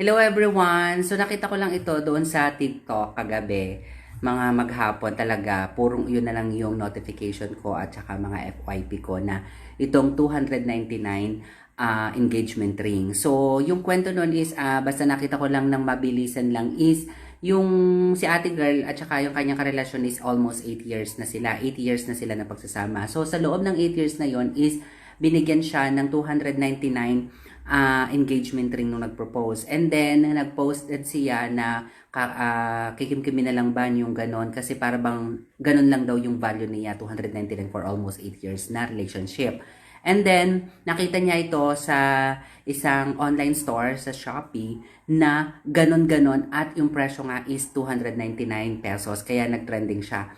Hello everyone! So nakita ko lang ito doon sa TikTok kagabi. Mga maghapon talaga, purong yun na lang yung notification ko at saka mga FYP ko na itong 299 ah, engagement ring. So yung kwento nun is, ah, basta nakita ko lang ng mabilisan lang is, yung si ate girl at saka yung kanyang karelasyon is almost 8 years na sila. 8 years na sila na pagsasama. So sa loob ng 8 years na yon is binigyan siya ng 299 ah, engagement ring nung nag-propose. And then, nag-posted siya na ah, kikimkimin na lang ba yung ganon kasi para bang ganon lang daw yung value niya 299 for almost 8 years na relationship. And then, nakita niya ito sa isang online store sa Shopee na ganon-ganon at yung presyo nga is 299 pesos. Kaya nag-trending siya.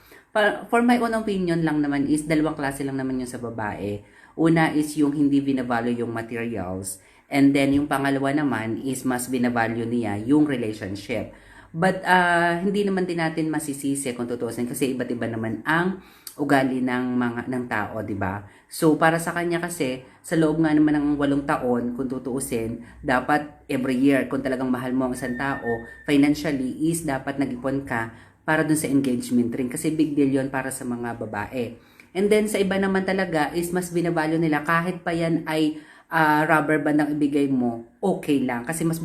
For my own opinion lang naman is dalawang klase lang naman yun sa babae. Una is yung hindi binavalue yung materials. And then yung pangalawa naman is mas binavalue niya yung relationship. But ah, hindi naman din natin masisisi kung tutuusin kasi iba't iba naman ang ugali ng mga ng tao, 'di ba? So para sa kanya kasi sa loob nga naman ng walong taon kung tutuusin, dapat every year kung talagang mahal mo ang isang tao, financially is dapat nag-ipon ka para dun sa engagement ring kasi big deal 'yon para sa mga babae. And then sa iba naman talaga is mas binavalue nila kahit pa yan ay ah, rubber band ang ibigay mo, okay lang. Kasi mas